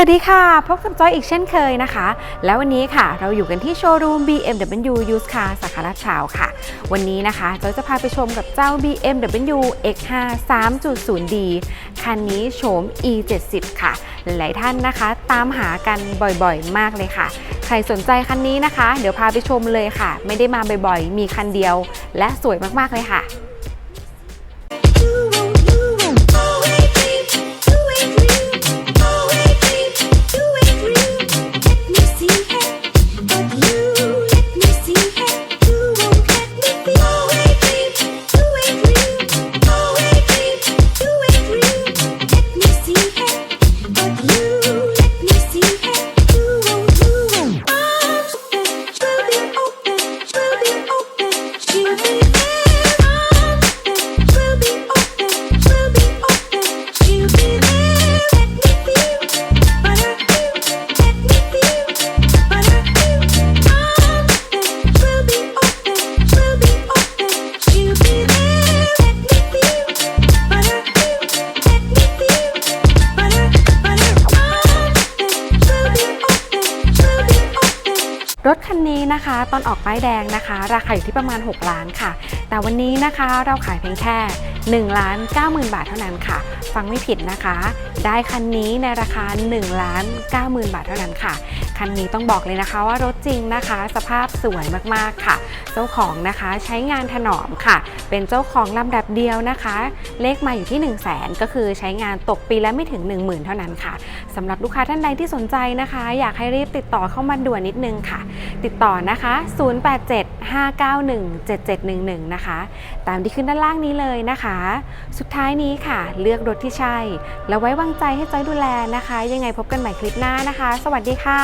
วัสดีค่ะ พบกับจอยอีกเช่นเคยนะคะ แล้ววันนี้ค่ะเราอยู่กันที่โชว์รูม BMW Used Car สาขาลาดพร้าวค่ะ วันนี้นะคะจอยจะพาไปชมกับเจ้า BMW X5 3.0D คันนี้โฉม E70 ค่ะ หลายท่านนะคะ ตามหากันบ่อยๆ มากเลยค่ะ ใครสนใจคันนี้นะคะ เดี๋ยวพาไปชมเลยค่ะ ไม่ได้มาบ่อยๆ มีคันเดียว และสวยมากๆเลยค่ะ รถคันนี้นะคะ ตอนออกป้ายแดงนะคะ ราคาอยู่ที่ประมาณ 6 ล้านค่ะ แต่วันนี้นะคะเราขายเพียงแค่ 1ล้าน9หมื่นบาทเท่านั้นค่ะ ฟังไม่ผิดนะคะ ได้คันนี้ในราคา1ล้าน9หมื่นบาทเท่านั้นค่ะ คันนี้ต้องบอกเลยนะคะว่ารถจริงนะคะ สภาพสวยมากๆค่ะ เจ้าของนะคะใช้งานถนอมค่ะ เป็นเจ้าของลำดับเดียวนะคะ เลขมาอยู่ที่ 1 0 0 0 0แสนก็คือใช้งานตกปีละไม่ถึง 1 0,000 เท่านั้นค่ะสำหรับลูกค้าท่านใดที่สนใจนะคะ อยากให้รีบติดต่อเข้ามาด่วนนิดนึงค่ะ ติดต่อนะคะ 0875917711 นะคะ ตามที่ขึ้นด้านล่างนี้เลยนะคะสุดท้ายนี้ค่ะ เลือกรถที่ใช่ แล้วไว้วางใจให้จอยดูแลนะคะ ยังไงพบกันใหม่คลิปหน้านะคะ สวัสดีค่ะ